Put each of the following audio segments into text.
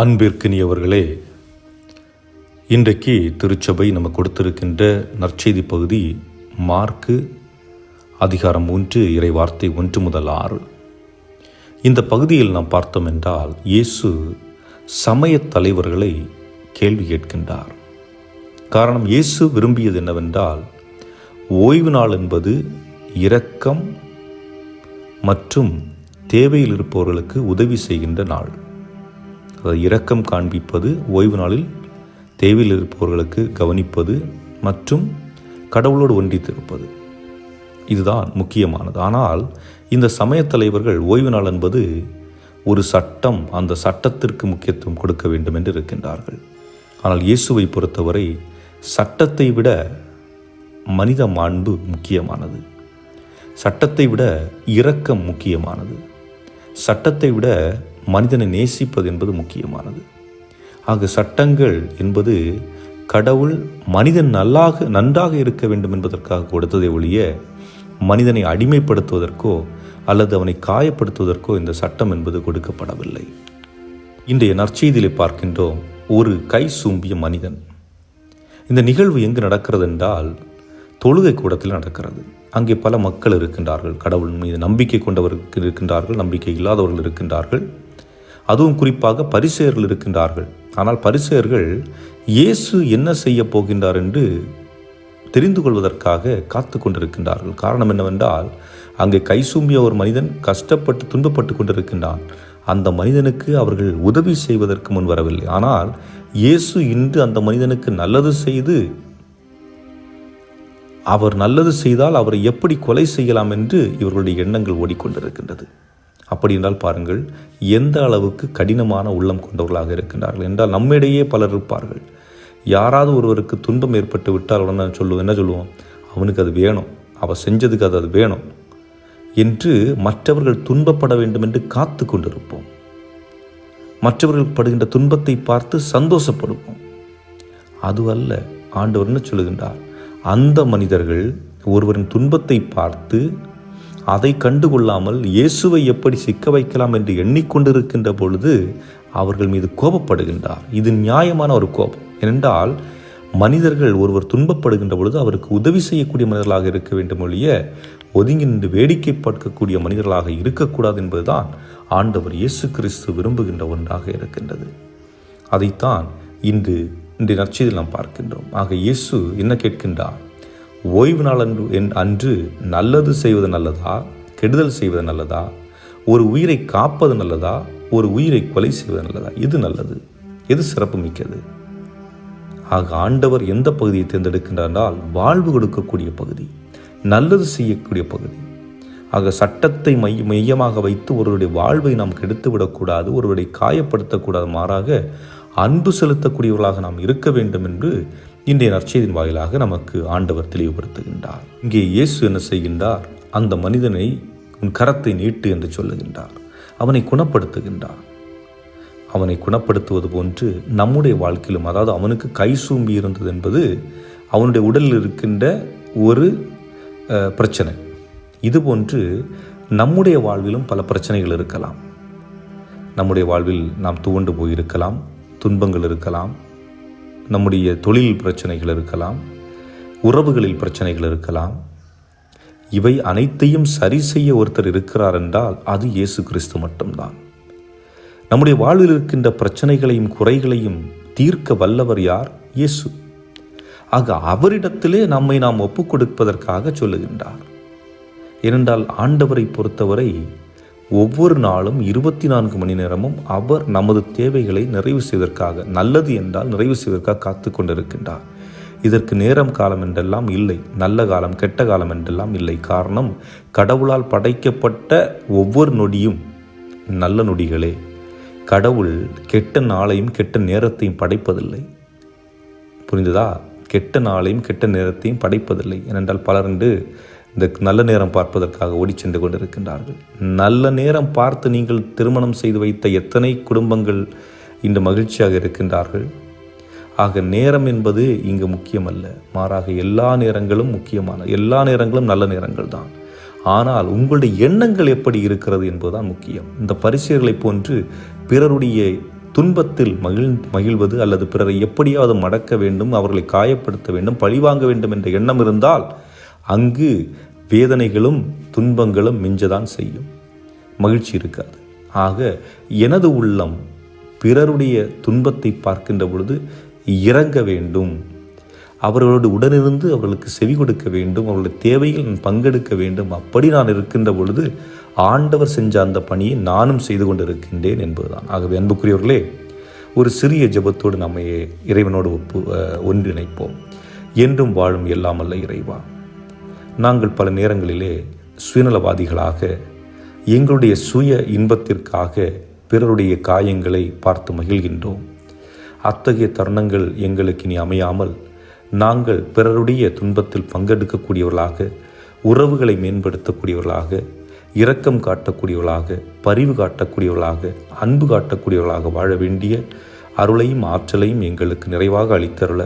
அன்பிற்கினியவர்களே இன்றைக்கு திருச்சபை நம்ம கொடுத்திருக்கின்ற நற்செய்தி பகுதி மார்க்கு அதிகாரம் மூன்று இறை வார்த்தை ஒன்று முதல் ஆறு. இந்த பகுதியில் நாம் பார்த்தோம் என்றால் இயேசு சமயத் தலைவர்களை கேள்வி கேட்கின்றார். காரணம் இயேசு விரும்பியது என்னவென்றால் ஓய்வு நாள் என்பது இரக்கம் மற்றும் தேவையில் இருப்பவர்களுக்கு உதவி செய்கின்ற நாள். இரக்கம் காண்பிப்பது ஓய்வு நாளில் தேவையில் இருப்பவர்களுக்கு கவனிப்பது மற்றும் கடவுளோடு ஒன்றித்திருப்பது. இதுதான் முக்கியமானது. ஆனால் இந்த சமயத் தலைவர்கள் ஓய்வு நாள் என்பது ஒரு சட்டம் அந்த சட்டத்திற்கு முக்கியத்துவம் கொடுக்க வேண்டும் என்று இருக்கின்றார்கள். ஆனால் இயேசுவை பொறுத்தவரை சட்டத்தை விட மனித மாண்பு முக்கியமானது. சட்டத்தை விட இரக்கம் முக்கியமானது. சட்டத்தை விட மனிதனை நேசிப்பது என்பது முக்கியமானது. ஆக சட்டங்கள் என்பது கடவுள் மனிதன் நல்லாக நன்றாக இருக்க வேண்டும் என்பதற்காக கொடுத்ததை ஒழிய மனிதனை அடிமைப்படுத்துவதற்கோ அல்லது அவனை காயப்படுத்துவதற்கோ இந்த சட்டம் என்பது கொடுக்கப்படவில்லை. இன்றைய நற்செய்தியிலே பார்க்கின்றோம் ஒரு கை சூம்பிய மனிதன். இந்த நிகழ்வு எங்கு நடக்கிறது என்றால் தொழுகை கூடத்தில் நடக்கிறது. அங்கே பல மக்கள் இருக்கின்றார்கள். கடவுள் மீது நம்பிக்கை கொண்டவர்கள் இருக்கின்றார்கள் நம்பிக்கை இல்லாதவர்கள் இருக்கின்றார்கள். அதுவும் குறிப்பாக பரிசெயர்கள் இருக்கின்றார்கள். ஆனால் பரிசெயர்கள் இயேசு என்ன செய்ய போகின்றார் என்று தெரிந்து கொள்வதற்காக காத்து கொண்டிருக்கின்றார்கள். காரணம் என்னவென்றால் அங்கே கைசூம்பிய ஒரு மனிதன் கஷ்டப்பட்டு துன்பப்பட்டு கொண்டிருக்கின்றான். அந்த மனிதனுக்கு அவர்கள் உதவி செய்வதற்கு முன் வரவில்லை. ஆனால் இயேசு இன்று அந்த மனிதனுக்கு நல்லது செய்து அவர் நல்லது செய்தால் அவரை எப்படி கொலை செய்யலாம் என்று இவர்களுடைய எண்ணங்கள் ஓடிக்கொண்டிருக்கின்றது. அப்படி என்றால் பாருங்கள் எந்த அளவுக்கு கடினமான உள்ளம் கொண்டவர்களாக இருக்கின்றார்கள் என்றால் நம்மிடையே பலர் இருப்பார்கள். யாராவது ஒருவருக்கு துன்பம் ஏற்பட்டு விட்டால் உடனே சொல்லுவோம் என்ன சொல்லுவோம் அவனுக்கு அது வேணும். அவள் செஞ்சதுக்கு அது அது வேணும் என்று மற்றவர்கள் துன்பப்பட வேண்டும் என்று காத்து கொண்டிருப்போம். மற்றவர்கள் படுகின்ற துன்பத்தை பார்த்து சந்தோஷப்படுவோம். அதுவல்ல ஆண்டவர் என்ன சொல்லுகின்றார்? அந்த மனிதர்கள் ஒருவரின் துன்பத்தை பார்த்து அதை கண்டுகொள்ளாமல் இயேசுவை எப்படி சிக்க வைக்கலாம் என்று எண்ணிக்கொண்டிருக்கின்ற பொழுது அவர்கள் மீது கோபப்படுகின்றார். இது நியாயமான ஒரு கோபம். ஏனென்றால் மனிதர்கள் ஒருவர் துன்பப்படுகின்ற பொழுது அவருக்கு உதவி செய்யக்கூடிய மனிதர்களாக இருக்க வேண்டும் ஒழிய ஒதுங்கி நின்று வேடிக்கை பார்க்கக்கூடிய மனிதர்களாக இருக்கக்கூடாது என்பதுதான் ஆண்டவர் இயேசு கிறிஸ்து விரும்புகின்ற ஒன்றாக இருக்கின்றது. அதைத்தான் இன்று இன்றைய நற்செய்தியில் நாம் பார்க்கின்றோம். ஆக இயேசு என்ன கேட்கின்றார்? ஓய்வு நாள் அன்று என் அன்று நல்லது செய்வது நல்லதா? கெடுதல் செய்வது நல்லதா? ஒரு உயிரை காப்பது நல்லதா? ஒரு உயிரை கொலை செய்வது நல்லதா? எது நல்லது? எது சிறப்பு மிக்கது ஆக ஆண்டவர் எந்த பகுதியை தேர்ந்தெடுக்கின்றால் வாழ்வு கொடுக்கக்கூடிய பகுதி நல்லது செய்யக்கூடிய பகுதி. ஆக சட்டத்தை மைய மையமாக வைத்து ஒருவருடைய வாழ்வை நாம் கெடுத்து விடக்கூடாது ஒருவரை காயப்படுத்தக்கூடாது மாறாக அன்பு செலுத்தக்கூடியவர்களாக நாம் இருக்க வேண்டும் என்று இன்றைய நற்செய்தியின் வாயிலாக நமக்கு ஆண்டவர் தெளிவுபடுத்துகின்றார். இங்கே இயேசு என்ன செய்கின்றார்? அந்த மனிதனை உன் கரத்தை நீட்டு என்று சொல்லுகின்றார். அவனை குணப்படுத்துகின்றார். அவனை குணப்படுத்துவது போன்று நம்முடைய வாழ்க்கையிலும் அதாவது அவனுக்கு கை சூம்பி இருந்தது என்பது அவனுடைய உடலில் இருக்கின்ற ஒரு பிரச்சனை. பிரச்சனை இதுபோன்று நம்முடைய வாழ்விலும் பல பிரச்சனைகள் இருக்கலாம். நம்முடைய வாழ்வில் நாம் துவண்டு போயிருக்கலாம் துன்பங்கள் இருக்கலாம் நம்முடைய தொழில் பிரச்சனைகள் இருக்கலாம் உறவுகளில் பிரச்சனைகள் இருக்கலாம் இவை அனைத்தையும் சரி செய்ய ஒருத்தர் இருக்கிறார் என்றால் அது இயேசு கிறிஸ்து மட்டும்தான். நம்முடைய வாழ்வில் இருக்கின்ற பிரச்சனைகளையும் குறைகளையும் தீர்க்க வல்லவர் யார்? இயேசு. ஆக அவரிடத்திலே நம்மை நாம் ஒப்புக் கொடுப்பதற்காக சொல்லுகின்றார். ஏனென்றால் ஆண்டவரை பொறுத்தவரை ஒவ்வொரு நாளும் இருபத்தி நான்கு மணி நேரமும் அவர் நமது தேவைகளை நிறைவு செய்வதற்காக நல்லது என்றால் நிறைவு செய்வதற்காக காத்து கொண்டிருக்கின்றார். இதற்கு நேரம் காலம் என்றெல்லாம் இல்லை நல்ல காலம் கெட்ட காலம் என்றெல்லாம் இல்லை. காரணம் கடவுளால் படைக்கப்பட்ட ஒவ்வொரு நொடியும் நல்ல நொடிகளே. கடவுள் கெட்ட நாளையும் கெட்ட நேரத்தையும் படைப்பதில்லை. புரிந்ததா? கெட்ட நாளையும் கெட்ட நேரத்தையும் படைப்பதில்லை. ஏனென்றால் பலர் இந்த நல்ல நேரம் பார்ப்பதற்காக ஓடி சென்று கொண்டிருக்கின்றார்கள். நல்ல நேரம் பார்த்து நீங்கள் திருமணம் செய்து வைத்த எத்தனை குடும்பங்கள் இன்று மகிழ்ச்சியாக இருக்கின்றார்கள். ஆக நேரம் என்பது இங்கு முக்கியமல்ல. மாறாக எல்லா நேரங்களும் முக்கியமான எல்லா நேரங்களும் நல்ல நேரங்கள் தான். ஆனால் உங்களுடைய எண்ணங்கள் எப்படி இருக்கிறது என்பதுதான் முக்கியம். இந்த பரிசுகளைப் போன்று பிறருடைய துன்பத்தில் மகிழ் மகிழ்வது அல்லது பிறரை எப்படியாவது மடக்க வேண்டும் அவர்களை காயப்படுத்த வேண்டும் பழிவாங்க வேண்டும் என்ற எண்ணம் இருந்தால் அங்கு வேதனைகளும் துன்பங்களும் மிஞ்சதான் செய்யும். மகிழ்ச்சி இருக்காது. ஆக எனது உள்ளம் பிறருடைய துன்பத்தை பார்க்கின்ற பொழுது இறங்க வேண்டும். அவர்களோடு உடனிருந்து அவர்களுக்கு செவி கொடுக்க வேண்டும். அவர்களுடைய தேவையில் நான் பங்கெடுக்க வேண்டும். அப்படி நான் இருக்கின்ற பொழுது ஆண்டவர் செஞ்ச அந்த பணியை நானும் செய்து கொண்டிருக்கின்றேன் என்பதுதான். ஆகவே அன்புக்குரியவர்களே ஒரு சிறிய ஜெபத்தோடு நம்மையே இறைவனோடு ஒப்பு ஒன்றிணைப்போம். என்றும் வாழும் எல்லாமல்ல இறைவா. நாங்கள் பல நேரங்களிலே சுயநலவாதிகளாக எங்களுடைய சுய இன்பத்திற்காக பிறருடைய காயங்களை பார்த்து மகிழ்கின்றோம். அத்தகைய தருணங்கள் எங்களுக்கு இனி அமையாமல் நாங்கள் பிறருடைய துன்பத்தில் பங்கெடுக்கக்கூடியவர்களாக உறவுகளை மேம்படுத்தக்கூடியவர்களாக இரக்கம் காட்டக்கூடியவர்களாக பரிவு காட்டக்கூடியவர்களாக அன்பு காட்டக்கூடியவர்களாக வாழ வேண்டிய அருளையும் ஆற்றலையும் எங்களுக்கு நிறைவாக அளித்தருள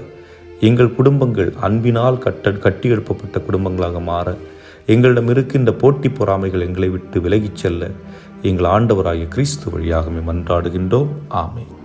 எங்கள் குடும்பங்கள் அன்பினால் கட்ட கட்டி எழுப்பப்பட்ட குடும்பங்களாக மாற எங்களிடம் இருக்கின்ற போட்டி பொறாமைகள் எங்களை விட்டு விலகிச் செல்ல எங்கள் ஆண்டவராகிய கிறிஸ்து வழியாகவே மன்றாடுகின்றோம். ஆமென்.